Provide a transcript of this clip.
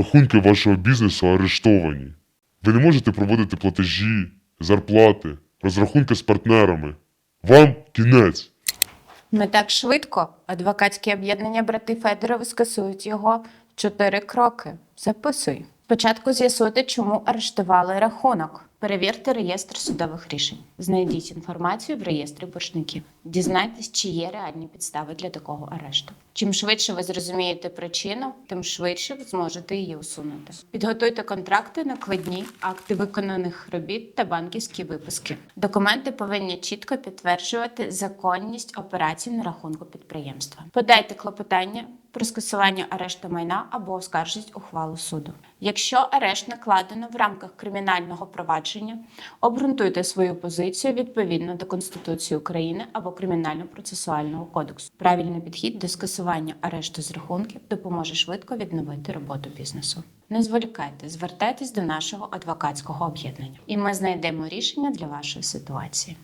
рахунки вашого бізнесу арештовані. Ви не можете проводити платежі, зарплати, розрахунки з партнерами. Вам кінець. Не так швидко. Адвокатське об'єднання брати Федорови скасують його чотири кроки. Записуй. Спочатку з'ясуйте, чому арештували рахунок. Перевірте реєстр судових рішень. Знайдіть інформацію в реєстрі боржників. Дізнайтесь, чи є реальні підстави для такого арешту. Чим швидше ви зрозумієте причину, тим швидше ви зможете її усунути. Підготуйте контракти, накладні, акти виконаних робіт та банківські виписки. Документи повинні чітко підтверджувати законність операцій на рахунку підприємства. Подайте клопотання про скасування арешту майна або оскаржіть ухвалу суду. Якщо арешт накладено в рамках кримінального провадження, обґрунтуйте свою позицію відповідно до Конституції України або Кримінально-процесуального кодексу. Правильний підхід до скасування арешту з рахунків допоможе швидко відновити роботу бізнесу. Не зволікайте, звертайтесь до нашого адвокатського об'єднання, і ми знайдемо рішення для вашої ситуації.